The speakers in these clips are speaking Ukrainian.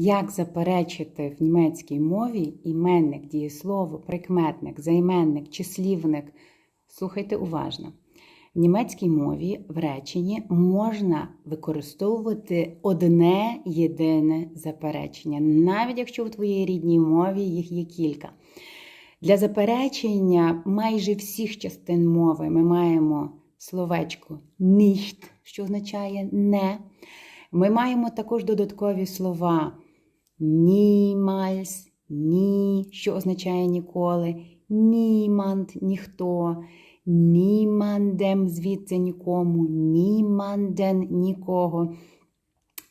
Як заперечити в німецькій мові іменник, дієслово, прикметник, займенник, числівник? Слухайте уважно. В німецькій мові в реченні можна використовувати одне єдине заперечення, навіть якщо в твоїй рідній мові їх є кілька. Для заперечення майже всіх частин мови ми маємо словечко nicht, що означає не. Ми маємо також додаткові слова niemals, ні, що означає ніколи, niemand, ніхто, niemandem, звідси нікому, niemanden, нікого.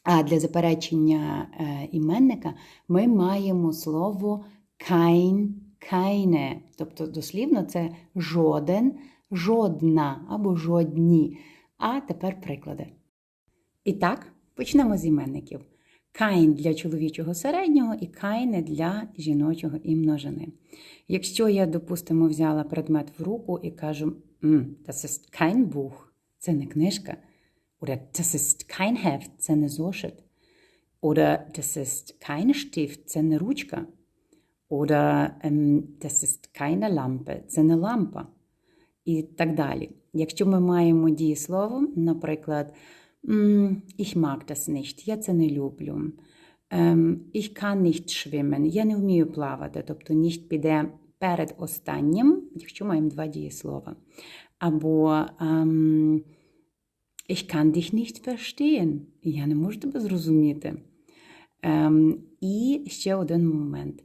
А для заперечення е, іменника ми маємо слово kein, keine. Тобто, дослівно, це жоден, жодна або жодні. А тепер приклади. І так, почнемо з іменників. Кайн для чоловічого середнього і кайне для жіночого і множини. Якщо я, допустимо, взяла предмет в руку і кажу, «М, das ist kein Buch, це не книжка, oder das ist kein Heft, це не зошит, oder das ist kein Stift, це не ручка, oder das ist keine Lampe, це не лампа. І так далі. Якщо ми маємо дієслово, наприклад, «М, Ich mag das nicht, я це не люблю. Ем, Ich kann nicht schwimmen, я не вмію плавати. Тобто nicht піде перед останнім, якщо маємо два дієслова. Або ем, Ich kann dich nicht verstehen, я не можу тебе зрозуміти. Ем, і ще один момент.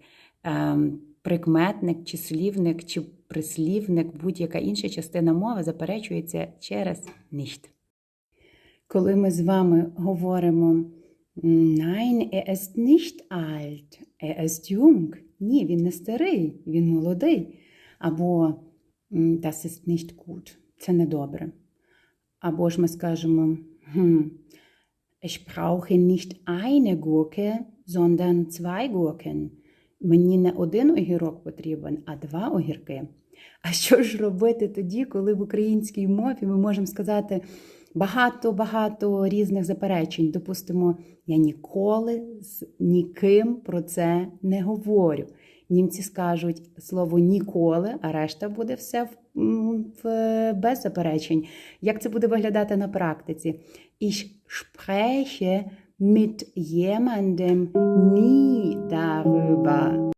Прикметник, числівник чи прислівник, будь-яка інша частина мови заперечується через nicht. Коли ми з вами говоримо Nein, er ist nicht alt, er ist jung. Ні, він не старий, він молодий. Або Das ist nicht gut, це недобре. Або ж ми скажемо hm, Ich brauche nicht eine Gurke, sondern zwei Gurken. Мені не один огірок потрібен, а два огірки. А що ж робити тоді, коли в українській мові ми можемо сказати багато-багато різних заперечень? Допустимо, я ніколи з ніким про це не говорю. Німці скажуть слово ніколи, а решта буде все в, в, без заперечень. Як це буде виглядати на практиці? Ich spreche mit jemandem nie darüber.